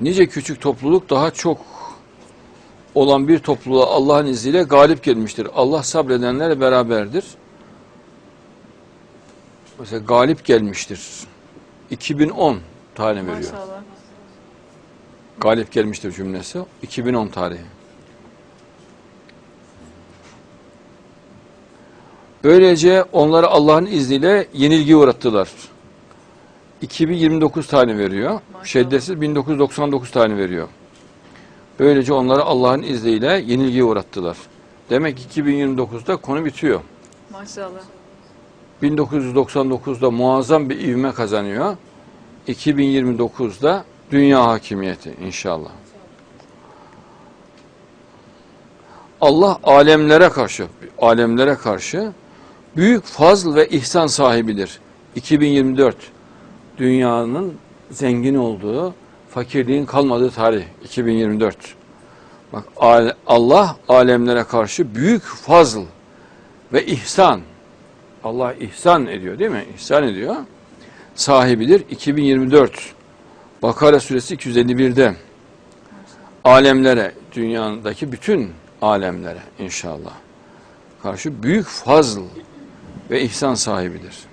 nice küçük topluluk daha çok olan bir topluluğa Allah'ın izniyle galip gelmiştir. Allah sabredenlerle beraberdir. Mesela galip gelmiştir. 2010 tane veriyor. Maşallah. Galip gelmiştir cümlesi. 2010 tarihi. Böylece onları Allah'ın izniyle yenilgi uğrattılar. 2029 tane veriyor. Maşallah. Şeddesiz 1999 tane veriyor. Böylece onları Allah'ın izniyle yenilgiye uğrattılar. Demek ki 2029'da konu bitiyor. Maşallah. 1999'da muazzam bir ivme kazanıyor. 2029'da dünya hakimiyeti inşallah. Allah alemlere karşı, alemlere karşı büyük fazl ve ihsan sahibidir. 2024 dünyanın zengin olduğu, fakirliğin kalmadığı tarih 2024. Bak al- Allah alemlere karşı büyük fazl ve ihsan Allah ihsan ediyor değil mi? İhsan ediyor. Sahibidir. 2024 Bakara suresi 251'de alemlere, dünyadaki bütün alemlere inşallah karşı büyük fazl ve ihsan sahibidir.